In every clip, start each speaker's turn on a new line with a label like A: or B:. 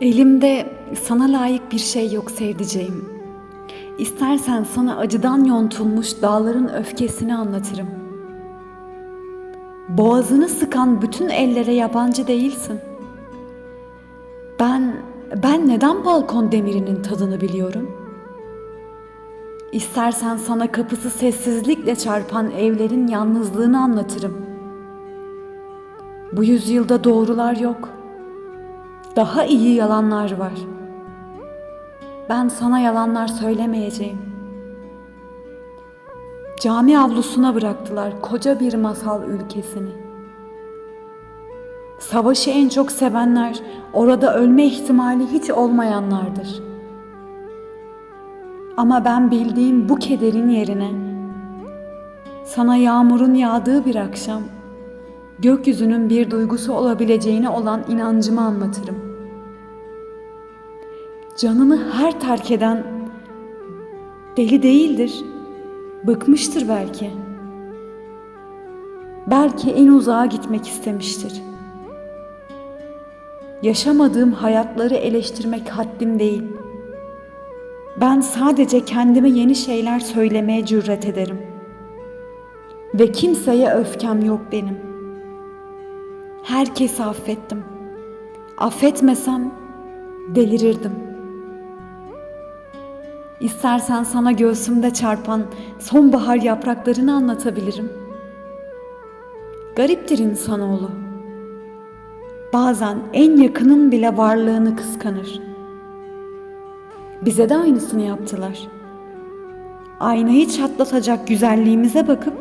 A: Elimde sana layık bir şey yok sevdiceğim. İstersen sana acıdan yontulmuş dağların öfkesini anlatırım. Boğazını sıkan bütün ellere yabancı değilsin. Ben ben neden balkon demirinin tadını biliyorum? İstersen sana kapısı sessizlikle çarpan evlerin yalnızlığını anlatırım. Bu yüzyılda doğrular yok. Daha iyi yalanlar var. Ben sana yalanlar söylemeyeceğim. Cami avlusuna bıraktılar koca bir masal ülkesini. Savaşı en çok sevenler orada ölme ihtimali hiç olmayanlardır. Ama ben bildiğim bu kederin yerine sana yağmurun yağdığı bir akşam gökyüzünün bir duygusu olabileceğine olan inancımı anlatırım. Canını her terk eden deli değildir. Bıkmıştır belki. Belki en uzağa gitmek istemiştir. Yaşamadığım hayatları eleştirmek haddim değil. Ben sadece kendime yeni şeyler söylemeye cüret ederim. Ve kimseye öfkem yok benim. Herkesi affettim. Affetmesem delirirdim. İstersen sana göğsümde çarpan sonbahar yapraklarını anlatabilirim. Gariptir insanoğlu. Bazen en yakının bile varlığını kıskanır. Bize de aynısını yaptılar. Aynayı çatlatacak güzelliğimize bakıp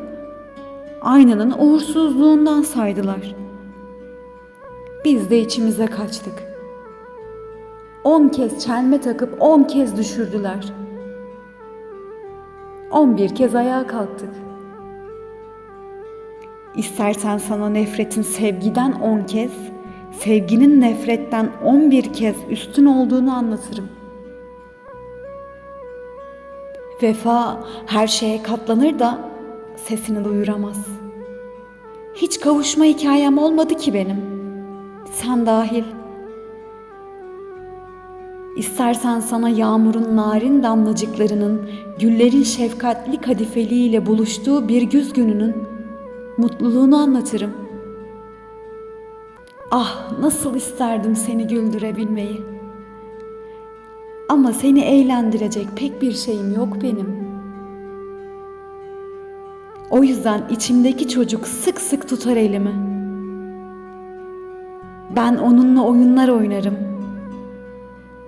A: aynanın uğursuzluğundan saydılar. Biz de içimize kaçtık. On kez çelme takıp on kez düşürdüler. On bir kez ayağa kalktık. İstersen sana nefretin sevgiden on kez, sevginin nefretten on bir kez üstün olduğunu anlatırım. Vefa her şeye katlanır da sesini duyuramaz. Hiç kavuşma hikayem olmadı ki benim. Sen dahil. İstersen sana yağmurun narin damlacıklarının güllerin şefkatli kadifeliğiyle buluştuğu bir güz gününün mutluluğunu anlatırım. Ah nasıl isterdim seni güldürebilmeyi. Ama seni eğlendirecek pek bir şeyim yok benim. O yüzden içimdeki çocuk sık sık tutar elimi. Ben onunla oyunlar oynarım.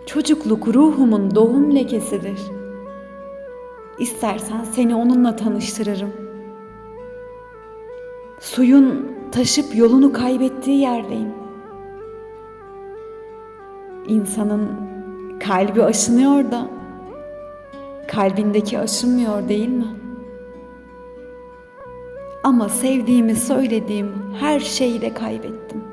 A: Çocukluk ruhumun doğum lekesidir. İstersen seni onunla tanıştırırım. Suyun taşıp yolunu kaybettiği yerdeyim. İnsanın kalbi aşınıyor da kalbindeki aşınmıyor değil mi? Ama sevdiğimi söylediğim her şeyi de kaybettim.